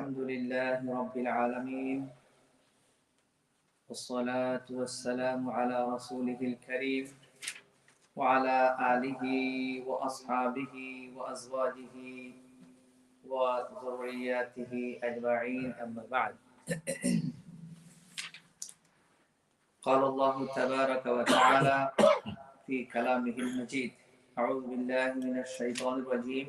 الحمد لله رب العالمين. والصلاة والسلام على رسوله الكريم وعلى آله وأصحابه وأزواجه وذرياته أجمعين. أما بعد. قال الله تبارك وتعالى في كلامه المجيد أعوذ بالله من الشيطان الرجيم.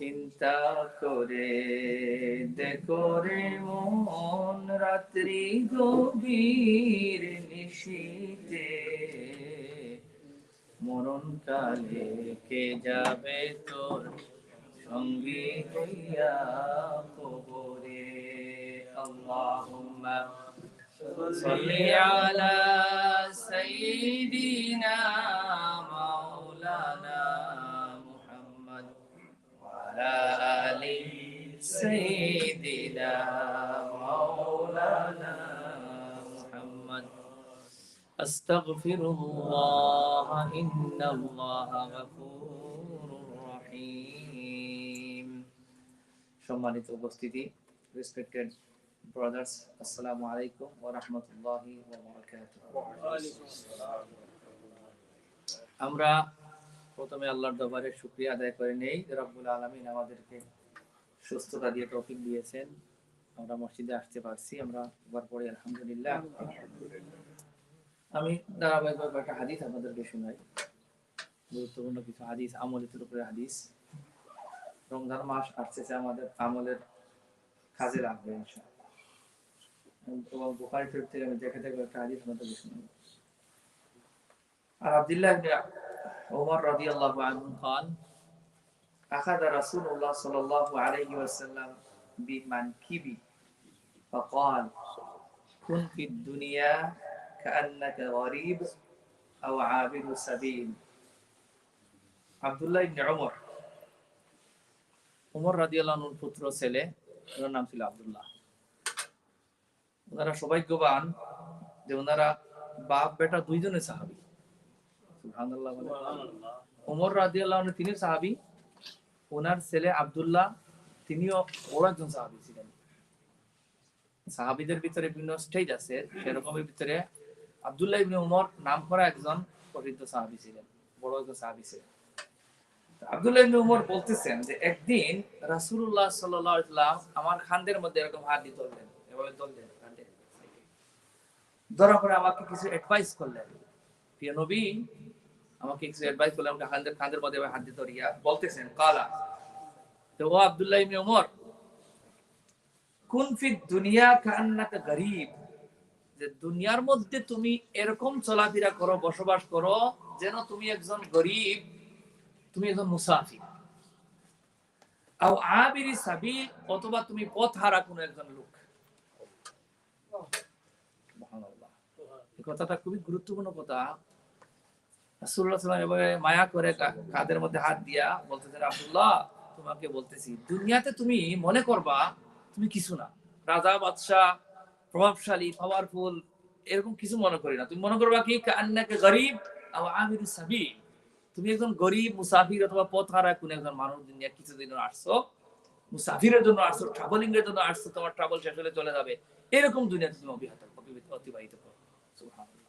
চিন্তা করে দেখো রে মন রাত্রি গভীর নিশীতে মরণ কালে কে যাবে তোর সঙ্গী হইয়া কবরে আল্লাহুম্মা صلي على سيدنا مولانا محمد وعلى آل سيدنا مولانا محمد أستغفر الله إن الله غفور رحيم সম্মানিত উপস্থিতি রেসপেক্টেড ব্রাদার্স আসসালামু আলাইকুম ওয়া রাহমাতুল্লাহি ওয়া বারাকাতুহু আমরা প্রথমে আল্লাহর দরবারে শুকরিয়া আদায় করে নেই। রব্বুল আলামিন আমাদেরকে সুস্থতা দিয়ে তৌফিক দিয়েছেন। আমরা মসজিদে আসতে পারছি, আমরা একবার পরে আলহামদুলিল্লাহ। আমি ধারাবাহিকভাবে একটা হাদিস আপনাদেরকে শোনাই। গুরুত্বপূর্ণ কিছু হাদিস, আমলের উপরে হাদিস। রমজান মাস আসতেছে, আমাদের আমলের কাজে লাগবে এবং শরীফ থেকে আমি দেখে দেখে একটা হাদিস আপনাদেরকে শোনাই আর আব্দুল্লাহ ইবনে عمر رضي الله عنه قال أخذ رسول الله صلى الله عليه وسلم بمنكبي فقال كن في الدنيا كأنك غريب أو عابر سبيل عبد الله بن عمر উমর রাদিয়াল্লাহু আনহুর পুত্র ছেলে ওনার নাম ছিল আব্দুল্লাহ ওনারা সৌভাগ্যবান যে ওনারা বাপ বেটা দুইজনে সাহাবী সুবহানাল্লাহ বলে। ওমর রাদিয়াল্লাহু আনহু তিনি সাহাবী। ওনার ছেলে আব্দুল্লাহ তিনিও বড় একজন সাহাবী ছিলেন। সাহাবীদের ভিতরে বিভিন্ন স্টেজ আছে সেরকমের ভিতরে আব্দুল্লাহ ইবনে উমর নাম করা একজন প্রসিদ্ধ সাহাবী ছিলেন বড় একজন সাহাবী ছিলেন। আব্দুল্লাহ ইবনে বলতেছেন যে একদিন রাসূলুল্লাহ সাল্লাল্লাহু আলাইহি সাল্লাম আমার খান্দের মধ্যে এরকম হাত দিয়ে ধরলেন। এভাবে ধরলেন ধরার পরে আমাকে কিছু অ্যাডভাইস করলেন। প্রিয় নবী আমাকে কিছু অ্যাডভাইস খান্দের খান্দের মধ্যে এভাবে হাত দিয়ে ধরিয়া বলতেছেন কালা তো ও আব্দুল্লাহ ইবনে কুন ফি দুনিয়া কান্নাকা গরিব? যে দুনিয়ার মধ্যে তুমি এরকম চলাফেরা করো বসবাস করো যেন তুমি একজন গরিব তুমি একজন মুসাফির। আও আবিরি সাবিল অথবা তুমি পথ হারা কোন একজন লোক। কথাটা খুবই গুরুত্বপূর্ণ কথা। মায়া করে কা- কাঁধের মধ্যে হাত দিয়া বলতেছেন আব্দুল্লাহ তোমাকে বলতেছি, দুনিয়াতে তুমি মনে করবা, তুমি কিছু না। রাজা, বাদশাহ, প্রভাবশালী পাওয়ারফুল এরকম কিছু মনে করি না। তুমি মনে করবা কি? কান্নাকে গরিব আমিরু সাবিল তুমি একজন গরিব, মুসাফির অথবা পথ হারা কোন একজন মানুষ দুনিয়া কিছুদিন আসছো, মুসাফিরের জন্য আসছো ট্রাভেলিং এর জন্য আসছো, তোমার ট্রাভেল শেষ হলে চলে যাবে। এরকম দুনিয়াতে তুমি অতিবাহিত করো।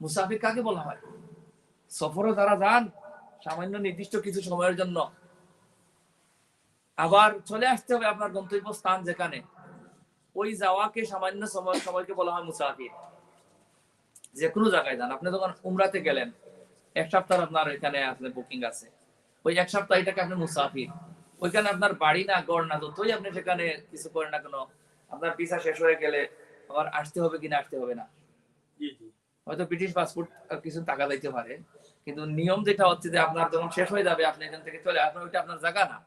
মুসাফির কাকে বলা হয়? সফরে যারা যান, সামান্য নির্দিষ্ট কিছু সময়ের জন্য। আবার চলে আসতে হবে আপনার গন্তব্য স্থান যেখানে। ওই যাওয়াকে সামান্য সময়, সময়কে বলা হয় মুসাফির। যে কোনো জায়গায় যান। আপনি যখন উমরাতে গেলেন, এক সপ্তাহ আপনার এখানে আপনার বুকিং আছে। ওই এক সপ্তাহ এটাকে আপনি মুসাফির। ওইখানে আপনার বাড়ি না গড় না, যতই আপনি সেখানে কিছু করেন না কেন, আপনার ভিসা শেষ হয়ে গেলে আবার আসতে হবে কিনা আসতে হবে না। জি জি। হয়তো ব্রিটিশ পাসপোর্ট কিছু টাকা দিতে পারে। কিন্তু নিয়ম যেটা হচ্ছে যে আপনার যখন শেষ হয়ে যাবে, আপনি এখান থেকে চলে আপনার ওইটা আপনার জায়গা না।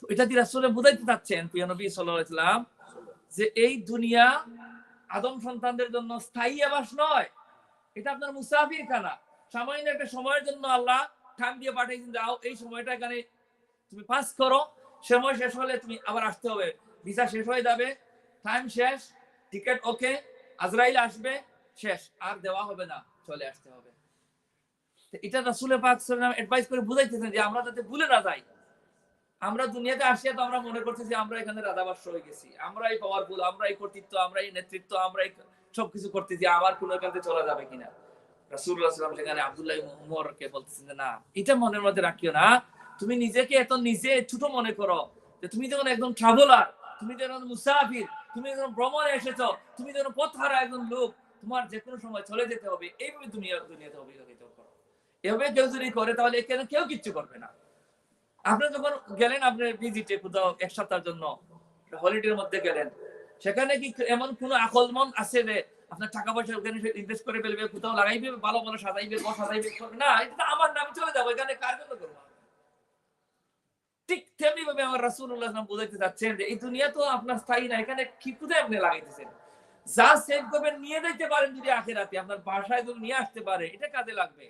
তো এটা দিয়ে আসলে বুঝাইতে চাচ্ছেন প্রিয় নবী সাল্লাল্লাহু সাল্লাম, যে এই দুনিয়া আদম সন্তানদের জন্য স্থায়ী আবাস নয়। এটা আপনার মুসাফির খানা। সামান্য একটা সময়ের জন্য আল্লাহ ঠান দিয়ে পাঠিয়েছেন যাও এই সময়টা এখানে তুমি পাস করো। সময় শেষ হলে তুমি আবার আসতে হবে। ভিসা শেষ হয়ে যাবে টাইম শেষ টিকিট ওকে আজরাইল আসবে শেষ, আর দেওয়া হবে না, চলে আসতে হবে। এটা রাসূলের পাক অ্যাডভাইস করে বুঝাইতেছেন যে আমরা যাতে ভুলে না যাই। আমরা দুনিয়াতে আসিয়া তো আমরা মনে করতেছি আমরা এখানে রাধাবাস হয়ে গেছি। আমরা এই পাওয়ারফুল আমরা এই কর্তৃত্ব আমরা এই নেতৃত্ব আমরা এই সবকিছু করতেছি, আবার কোনো থেকে চলে যাবে কিনা? সাল্লাল্লাহু সেখানে আব্দুল্লাহ বলতেছেন যে, না, এটা মনের মধ্যে রাখিও না। তুমি নিজেকে এত নিজে ছোট মনে করো যে তুমি যখন একদম ট্রাভেলার তুমি যখন মুসাফির, তুমি যখন ভ্রমণে এসেছ, তুমি যখন পথ হারা একজন লোক তোমার যে কোনো সময় চলে যেতে হবে, এইভাবে দুনিয়া দুনিয়াতে অভিযোগিত করো। এভাবে কেউ যদি করে, তাহলে এখানে কেউ কিচ্ছু করবে না। আপনি যখন গেলেন আপনার ভিজিটে কোথাও এক সপ্তাহের জন্য হলিডের মধ্যে গেলেন, সেখানে কি এমন কোন আকলমন আছে যে, আপনার টাকা পয়সা ওখানে ইনভেস্ট করে ফেলবে, কোথাও লাগাইবে, ভালো ভালো সাজাইবে না, এটা আমার নামে চলে যাব এখানে কার জন্য করব? ঠিক তেমনি ভাবে আমার রাসূলুল্লাহ সাল্লাম বুঝাইতে চাচ্ছেন যে, এই দুনিয়া তো আপনার স্থায়ী না, এখানে কি কোথায় আপনি লাগাইতেছেন? যা সেভ করবেন নিয়ে যেতে পারেন যদি আখেরাতে আপনার বাসায় যদি নিয়ে আসতে পারে এটা কাজে লাগবে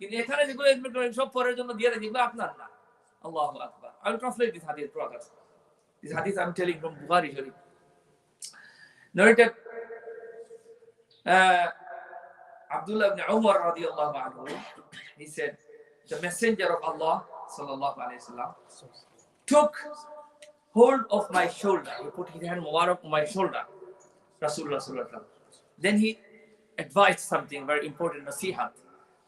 কিন্তু এখানে যেগুলো invest করেন সব পরের জন্য দিয়ে দেয় যেগুলো আপনার না Allahu Akbar. I will translate this hadith, brothers. This hadith I'm telling from Bukhari Narrated uh, Abdullah ibn Umar radiallahu anhu. He said, the messenger of Allah sallallahu alayhi wasallam took hold of my shoulder. He put his hand mubarak on my shoulder. Rasulullah. Then he advised something very important, nasihat.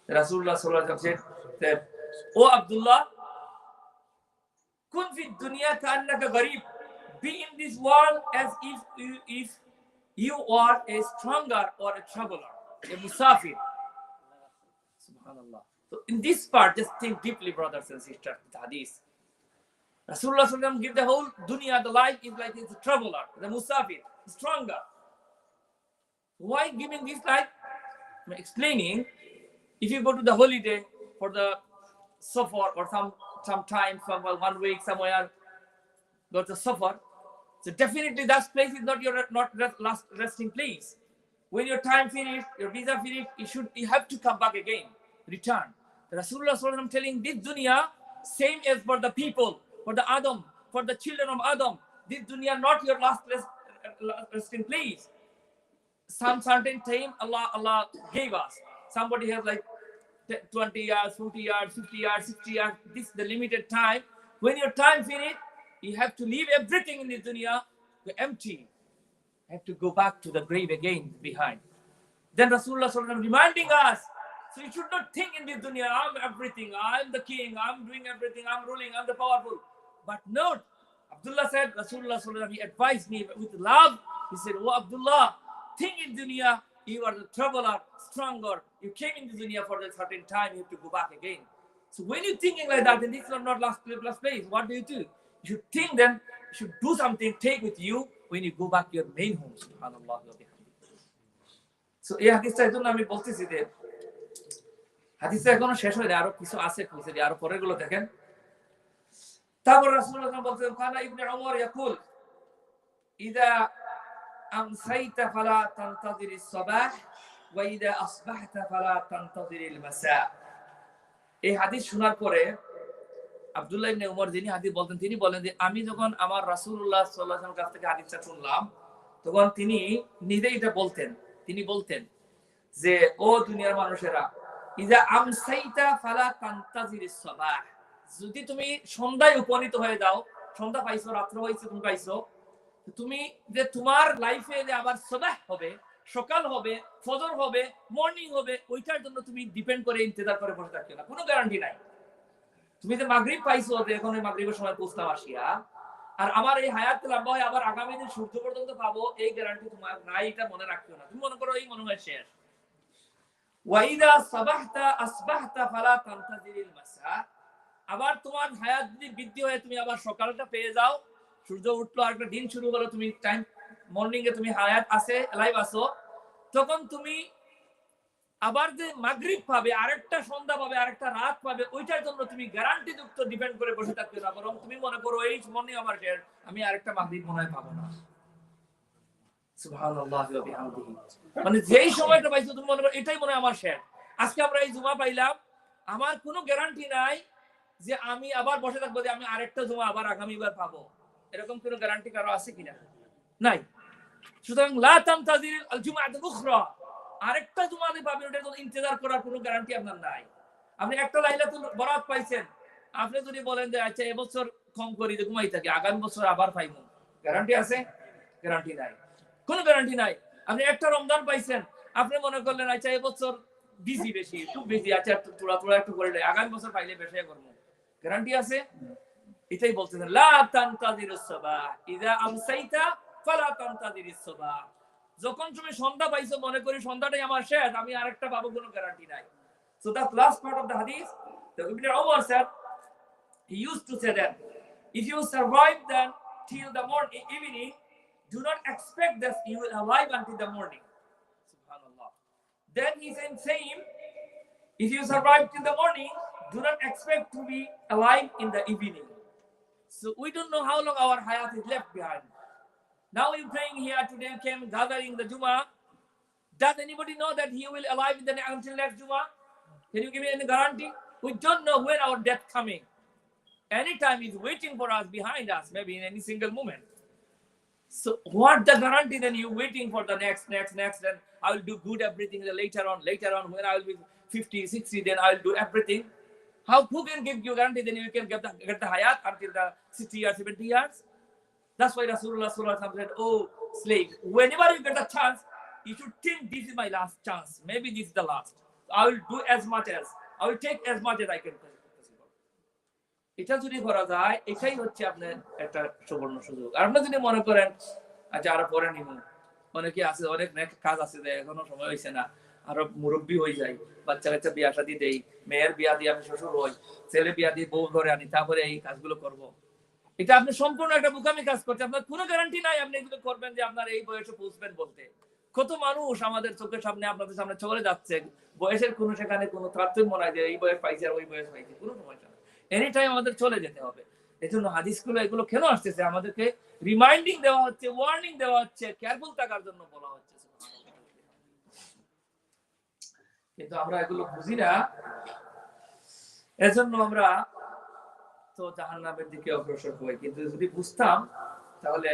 Rasulullah said Oh Abdullah, kun dunya ka'annaka gharib. Be in this world as if you, if you are a stronger or a traveler, a musafir. Subhanallah. So in this part, just think deeply, brothers and sisters, the hadith. Rasulullah give the whole dunya, the life is like it's a traveler, the musafir, stronger. Why giving this life? I'm explaining, if you go to the holiday for the suffer or some some time, some one week somewhere, go to suffer. So definitely that place is not your not last resting place. When your time finished, your visa finished, you should you have to come back again, return. Rasulullah telling this dunya same as for the people, for the Adam, for the children of Adam. This dunya not your last rest, resting place. Some certain time Allah Allah gave us. Somebody has like 20 years, 40 years, 50 years, 60 years. This is the limited time. When your time finished, you have to leave everything in this dunya empty. You have to go back to the grave again behind. Then Rasulullah reminding us. So you should not think in this dunya, I'm everything, I'm the king, I'm doing everything, I'm ruling, I'm the powerful. But no, Abdullah said, Rasulullah he advised me with love. He said, Oh Abdullah, think in dunya, you are the traveler, stronger. You came in the dunya for a certain time, you have to go back again. So when you're thinking like that, then this is not last, last place. What do you do? You think then, you should do something, take with you when you go back to your main home. Subhanallah. So এই হাদিসটা এই জন্য আমি বলতেছি যে হাদিসটা এখনও শেষ হয়নি আরও কিছু আছে আরও পরেরগুলো দেখেন তারপর আলাইহি ওয়াসাল্লাম কানা ইবনে উমর ইয়াকুল ইদা ফালা তানতাযিরিস সাবাহ ওয়া ইদা আসবাহতা ফালা তানতাযিরিল মাসা এই হাদিস শোনার পরে ইবনে উমর যিনি হাদিস বলতেন, তিনি বলেন যে, আমি যখন আমার রাসূলুল্লাহ সাল্লাল্লাহু আলাইহি কাছ থেকে হাদিসটা শুনলাম, তখন তিনি নিজেই এটা বলতেন। তিনি বলতেন যে, ও দুনিয়ার মানুষেরা ইজা আমসাইতা ফালা তানতাযিরিস সাবাহ, যদি তুমি সন্ধ্যায় উপনীত হয়ে যাও, সন্ধ্যা পাইছো, রাত্র হয়েছে তুমি পাইছো তুমি যে তোমার লাইফে যে আবার সবাহ হবে, সকাল হবে, ফজর হবে মর্নিং হবে, ওইটার জন্য তুমি ডিপেন্ড করে ইন্তজার করে বসে থাকছো না। কোনো গ্যারান্টি নাই। তুমি যে মাগরিব পাইছো যে এখন ওই মাগরিবের সময় পৌঁছতাম আসিয়া, আর আমার এই হায়াত লম্বা হয় আবার আগামী দিন সূর্য পর্যন্ত পাবো, এই গ্যারান্টি তোমার নাই, এটা মনে রাখিও না। তুমি মনে করো এই মনে হয় শেষ। ওয়াইদা সাবাহতা আসবাহতা ফালা তানতাজিরিল মাসা আবার তোমার হায়াত যদি বৃদ্ধি হয়ে, তুমি আবার সকালটা পেয়ে যাও। সূর্য উঠল আর একটা দিন শুরু হলো, তুমি টাইম মর্নিং এ তুমি হায়াত আছে লাইভ আসো তখন তুমি আবার যে মাগরিব পাবে, আরেকটা সন্ধ্যা পাবে, আরেকটা রাত পাবে, ওইটার জন্য তুমি গ্যারান্টি যুক্ত ডিপেন্ড করে বসে থাকতে না বরং তুমি মনে করো, এই মর্নিং আমার শেয়ার আমি আরেকটা মাগরিব মনে হয় পাবো না। মানে যেই সময়টা পাইছো, তুমি মনে করো, এটাই মনে আমার শেয়ার আজকে আমরা এই জুমা পাইলাম। আমার কোনো গ্যারান্টি নাই যে আমি আবার বসে থাকব যে আমি আরেকটা জুমা আবার আগামীবার পাবো। এরকম কোনো গ্যারান্টি কারও আছে কিনা? নাই। সুতরাং লা উখরা। আরেকটা জুমাতে পাবেন ইন্তজার করার কোনো গ্যারান্টি আপনার নাই। আপনি একটা লাইলাতুল বরাত পাইছেন। আপনি যদি বলেন যে আচ্ছা এবছর কম করি যে ঘুমাই থাকি, আগামী বছর আবার পাইবো। গ্যারান্টি আছে? গ্যারান্টি নাই। কোনো গ্যারান্টি নাই। আপনি একটা রমজান পাইছেন, আপনি মনে করলেন আচ্ছা এবছর বিজি বেশি খুব বিজি আচ্ছা একটু তোড়া তোড়া একটু করে আগামী বছর পাইলে বেশি করব। গ্যারান্টি আছে? এটাই বলতেছেন লা তানতাজিরুস সাবাহ ইযা আমসাইতা ফালা তানতাজিরিস সাবাহ যখন তুমি সন্ধ্যা পাইছো মনে করি সন্ধ্যাটাই আমার শেষ আমি আরেকটা পাবো কোনো গ্যারান্টি নাই so that last part of the hadith the ibn umar said he used to say that if you survive then till the morning evening do not expect that you will alive until the morning subhanallah then he said same if you survive till the morning do not expect to be alive in the evening so we don't know how long our hayat is left behind now you're praying here today, came gathering the Juma. Does anybody know that he will alive in the until next Juma? Can you give me any guarantee? We don't know when our death coming. Anytime is waiting for us behind us, maybe in any single moment. So what the guarantee then you waiting for the next, next, next, then I will do good everything later on, later on when I will be 50, 60, then I will do everything. How who can give you guarantee then you can get the get the hayat until the 60 years, 70 years? That's why Rasulullah said, Oh, slave, whenever you get a chance, you should think this is my last chance. Maybe this is the last. I will do as much as, I will take as much as I can. এটা যদি করা যায় এটাই হচ্ছে আপনার একটা সুবর্ণ সুযোগ আপনি যদি মনে করেন আচ্ছা আরও অনেকে আছে অনেক কাজ আছে যে এখনও সময় হয়েছে না আরও মুরব্বী হয়ে যাই, বাচ্চা কাচ্চা বিয়া শাদি দেই, মেয়ের বিয়া দিয়ে আমি শ্বশুর হই, ছেলে বিয়া দিয়ে বউ ঘরে আনি, তারপরে এই কাজগুলো করব। এটা আপনি সম্পূর্ণ একটা বোকামি কাজ করছেন, আপনার কোনো গ্যারান্টি নাই আপনি এগুলো করবেন যে আপনার এই বয়সে পৌঁছবেন বলতে। কত মানুষ আমাদের চোখের সামনে, আপনাদের সামনে চলে যাচ্ছে বয়সের কোনো সেখানে কোনো তারতম্য নাই যে এই বয়স পাইছে আর ওই বয়স পাইছে কোনো সমস্যা নাই। এনি টাইম আমাদের চলে যেতে হবে। এই জন্য হাদিসগুলো, এগুলো কেন আসতেছে? আমাদেরকে রিমাইন্ডিং দেওয়া হচ্ছে ওয়ার্নিং দেওয়া হচ্ছে কেয়ারফুল থাকার জন্য বলা হচ্ছে। কিন্তু আমরা এগুলো বুঝি না। এজন্য আমরা তো জাহান নামের দিকে অগ্রসর হই। কিন্তু যদি বুঝতাম, তাহলে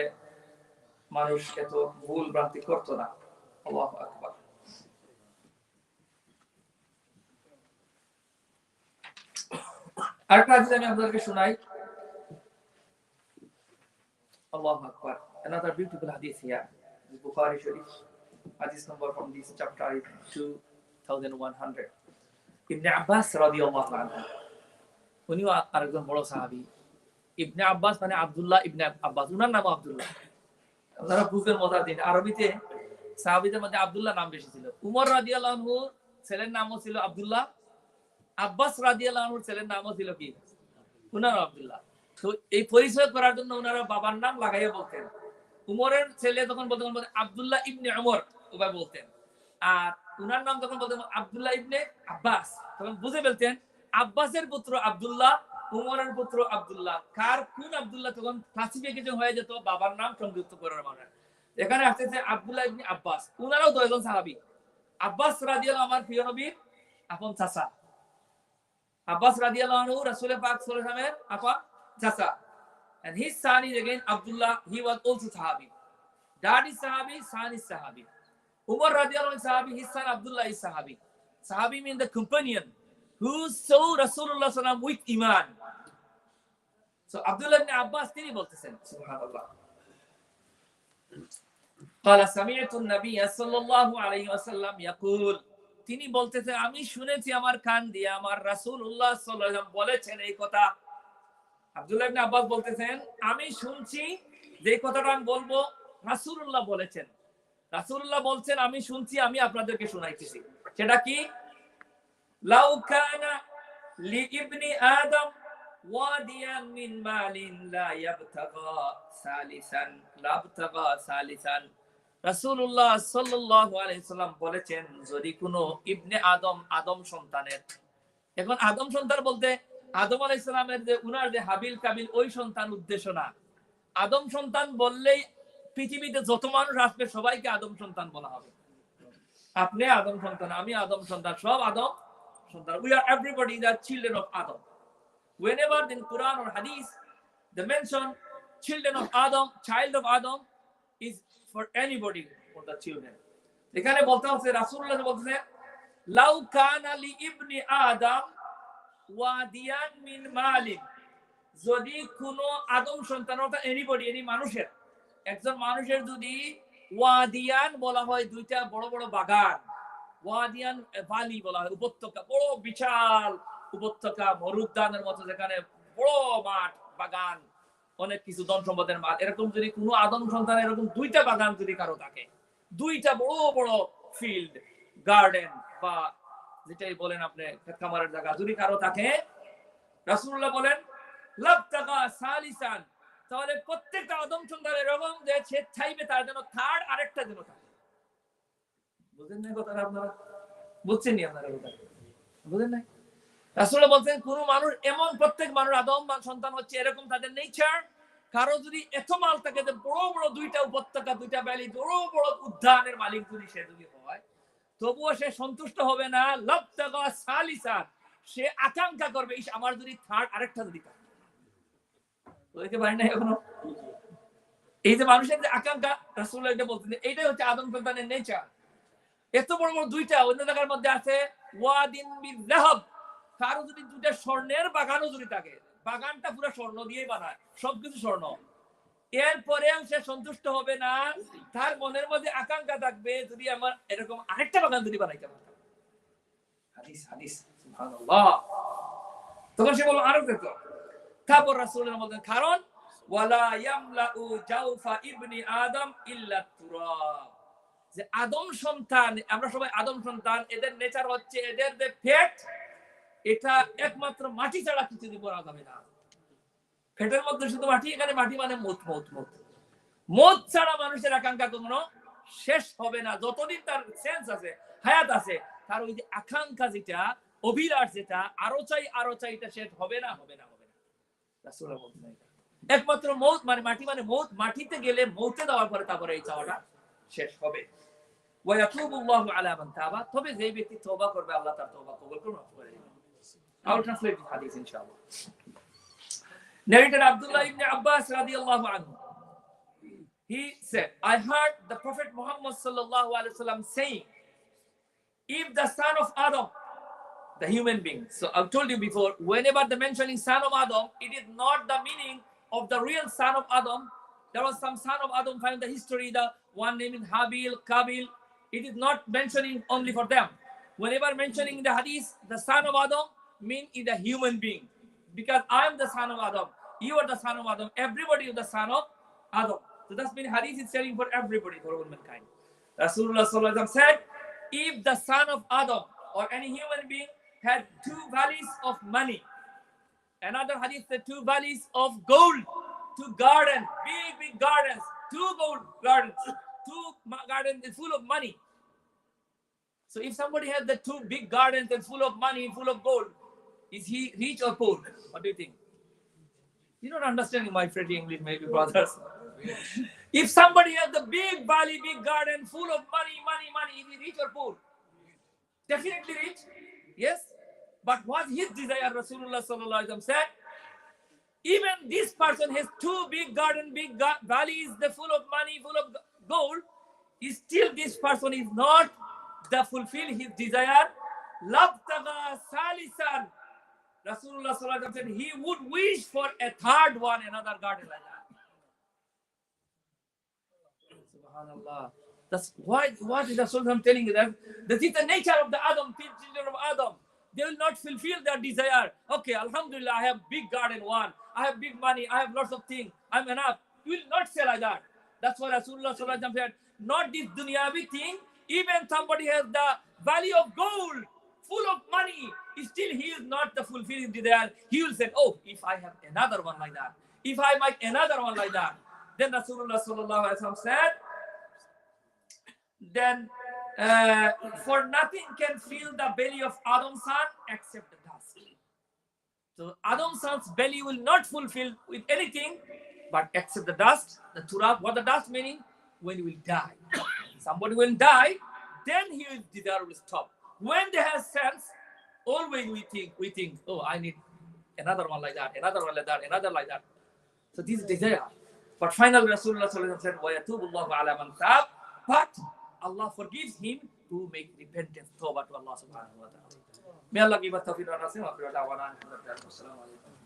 মানুষ এত ভুল ভ্রান্তি করতো না। আল্লাহ আকবার। আরেকটা হাদিস আমি আপনাদেরকে শোনাই। আল্লাহ আকবর। এনাদার বিউটিফুল হাদিস here, bukhari শরীফ হাদিস number from this chapter 2 1100 Abbas রাদিয়াল্লাহু আনহু উনিও আরেকজন বড় ইবনে আব্বাস মানে ইবনে আব্বাস উনার নাম আব্দুল্লাহ আপনারা বুঝবেন মজার দিন। আরবিতে সাহাবিদের মধ্যে নাম বেশি ছিল। উমর ছেলের নামও ছিল আব্বাস ছেলের নামও ছিল কি? উনার আব্দুল্লাহ তো এই পরিচয় করার জন্য উনারা বাবার নাম লাগাইয়া বলতেন। উমরের ছেলে তখন বলতেন আব্দুল্লাহ ইবনে অমর ওভাবে বলতেন। আর উনার নাম যখন বলতেন আব্দুল্লাহ ইবনে আব্বাস, তখন বুঝে ফেলতেন আব্বাসের পুত্র আব্দুল্লাহ, উমরের পুত্র আব্দুল্লাহ। কার কোন আব্দুল্লাহ তখন ক্লাসিফিকেশন হয়ে যেত? বাবার নাম সংযুক্ত করার মানে। এখানে আসতেছে আব্দুল্লাহ ইবনে আব্বাস। উনারাও দুইজন সাহাবী। আব্বাস রাদিয়াল্লাহু আমার প্রিয় নবীর আপন চাচা। আব্বাস রাদিয়াল্লাহু আনহু রাসূল পাক সাল্লাল্লাহু আপন চাচা। And his son is again Abdullah, he was also sahabi dad is sahabi, son is sahabi Umar radiallahu anhu is sahabi his son Abdullah is sahabi sahabi means the companion who saw Rasulullah sallam with iman so Abdullah ibn Abbas তিনি বলতেছেন সুবহানাল্লাহ قال سمعت النبي صلى الله عليه وسلم يقول তিনি বলতেছেন আমি শুনেছি আমার কান দিয়ে আমার রাসূলুল্লাহ সাল্লাল্লাহু আলাইহি ওয়াসাল্লাম বলেছেন এই কথা আব্দুল্লাহ ইবনে আব্বাস বলতেছেন আমি শুনছি যে কথাটা আমি বলবো রাসূলুল্লাহ বলেছেন রাসূলুল্লাহ বলছেন, আমি শুনছি, আমি আপনাদেরকে শোনাইতেছি। সেটা কি? বলেছেন, যদি কোনো ইবনে আদম আদম সন্তানের এখন আদম সন্তান বলতে আদম আলাইহিস যে, উনার যে হাবিল কাবিল ওই সন্তান উদ্দেশ্য না। আদম সন্তান বললেই পৃথিবীতে যত মানুষ আসবে সবাইকে আদম সন্তান বলা হবে। আপনি আদম সন্তান আমি আদম সন্তান সব আদম সন্তান। We are everybody the children of Adam whenever in Quran or Hadith they mention children of Adam, child of Adam is for anybody for the children. এখানে বলতে হচ্ছে রাসূলুল্লাহ বলতেছে লাউ কানা লি ইবনি আদম ওয়াদিয়ান মিন মালিন যদি কোনো আদম সন্তান অর্থাৎ এনিবডি এনি মানুষের একজন মানুষের যদি ওয়াদিয়ান বলা হয় দুইটা বড় বড় বাগান, ওয়াদিয়ান ভ্যালি বলা হয়, উপত্যকা, বড় বিশাল উপত্যকা, মরুদ্যানের মতো যেখানে বড় মাঠ, বাগান, অনেক কিছু ধন সম্পদের মাঠ। এরকম যদি কোনো আদম সন্তান, এরকম দুইটা বাগান যদি কারও থাকে, দুইটা বড় বড় ফিল্ড গার্ডেন বা যেটাই বলেন আপনি খামারের জায়গা যদি কারও থাকে রাসুল্লাহ বলেন লাভ টাকা সালিসান তাহলে প্রত্যেকটা আদম সন্তান এরকম যে সে চাইবে তার জন্য থার্ড আরেকটা যেন থাকে বুঝেন না আপনারা? বুঝছেন নি আপনারা কথা বুঝেন বলছেন, কোন মানুষ, এমন প্রত্যেক মানুষ, আদম সন্তান হচ্ছে এরকম তাদের নেচার। কারও যদি এত মাল থাকে যে বড় বড় দুইটা উপত্যকা, দুইটা ভ্যালি, বড় বড় উদ্যানের মালিক যদি সে যদি হয়, তবুও সে সন্তুষ্ট হবে না। লাভ সালিসা সে আকাঙ্ক্ষা করবে আমার যদি থার্ড আরেকটা যদি থাকে। ওইকে পারি না এখনও? এই যে মানুষের যে আকাঙ্ক্ষা রাসূল এটা বলতেন হচ্ছে আদম সন্তানের নেচার এত বড় বড় দুইটা অন্য মধ্যে আছে, ওয়াদিন কারও যদি দুইটা স্বর্ণের বাগানও যদি থাকে, বাগানটা পুরো স্বর্ণ দিয়ে বানায়, সবকিছু স্বর্ণ। এরপরেও সে সন্তুষ্ট হবে না, তার মনের মধ্যে আকাঙ্ক্ষা থাকবে, যদি আমার এরকম আরেকটা বাগান যদি বানাইতে পারতাম। হাদিস হাদিস তখন সে বলল, আরও দেখো। তারপর রাসূলের বলতেন কারণ, ওয়ালা ইয়ামলাউ ইবনি আদম ইল্লা তুরাব। যে আদম সন্তান, আমরা সবাই আদম সন্তান, এদের নেচার হচ্ছে এদের যে এটা একমাত্র মাটি ছাড়া যাবে না। মধ্যে শুধু মাটি, এখানে মাটি মানে মত মত মত মত ছাড়া মানুষের আকাঙ্ক্ষা কখনো শেষ হবে না। যতদিন তার সেন্স আছে, হায়াত আছে, তার ওই যে আকাঙ্ক্ষা যেটা, অভিলাষ যেটা, আরও চাই আরও চাই, এটা শেষ হবে না হবে না। হবে না এটা। একমাত্র মৌত মানে মাটি মানে মৌত মাটিতে গেলে মৌতে দেওয়ার পরে তারপরে এই চাওয়াটা শেষ হবে ওয়ায়াতুবুল্লাহু আলা মান তাবা তবে যে ব্যক্তি তওবা করবে আল্লাহ তার তওবা কবুল করবে মাফ করে দিবেন translate this hadith inshallah. Narrated Abdullah ibn Abbas radiallahu anhu. He said, I heard the Prophet Muhammad sallallahu alaihi wasallam saying, if the son of Adam, the human being, so I've told you before, whenever the mentioning son of Adam, it is not the meaning of the real son of Adam. There was some son of Adam found the history, the one named Habil, Kabil. It is not mentioning only for them. Whenever mentioning in the hadith, the son of Adam mean is a human being. Because I am the son of Adam. You are the son of Adam. Everybody is the son of Adam. So that's mean hadith is telling for everybody, for all mankind. Rasulullah said, if the son of Adam or any human being had two valleys of money, another hadith the two valleys of gold, two gardens, big, big gardens, two gold gardens, two gardens full of money. So if somebody has the two big gardens and full of money, full of gold, is he rich or poor? What do you think? You're not understanding my pretty English, maybe brothers. if somebody has the big valley, big garden, full of money, money, money, is he rich or poor? Definitely rich. Yes. But what his desire, Rasulullah sallallahu said, even this person has two big garden, big valleys, the full of money, full of gold, still this person is not the fulfill his desire. Labtaga salisan. Rasulullah sallallahu said he would wish for a third one, another garden like that. Subhanallah. That's why what is Rasulullah telling you that that is the nature of the Adam, children of Adam. They will not fulfill their desire. Okay, Alhamdulillah, I have big garden one, I have big money, I have lots of things, I'm enough. You will not say like that. That's why Rasulullah said, not this dunyavi thing. Even somebody has the value of gold, full of money, still he is not the fulfilling desire. He will say, Oh, if I have another one like that, if I make another one like that, then Rasulullah said, then uh, for nothing can fill the belly of Adam's son except the dust. So Adam's son's belly will not fulfill with anything but except the dust, the turab. What the dust meaning? When he will die. Somebody will die, then he will desire will stop. When they have sense, always we think, we think, oh, I need another one like that, another one like that, another like that. So this is desire. But finally Rasulullah said, Wa ala man tab. But Allah forgives him to make repentance, tawbah to Allah subhanahu wa ta'ala. May Allah give us tawfiq. Wa alhamdulillah. Wassalamu alaikum.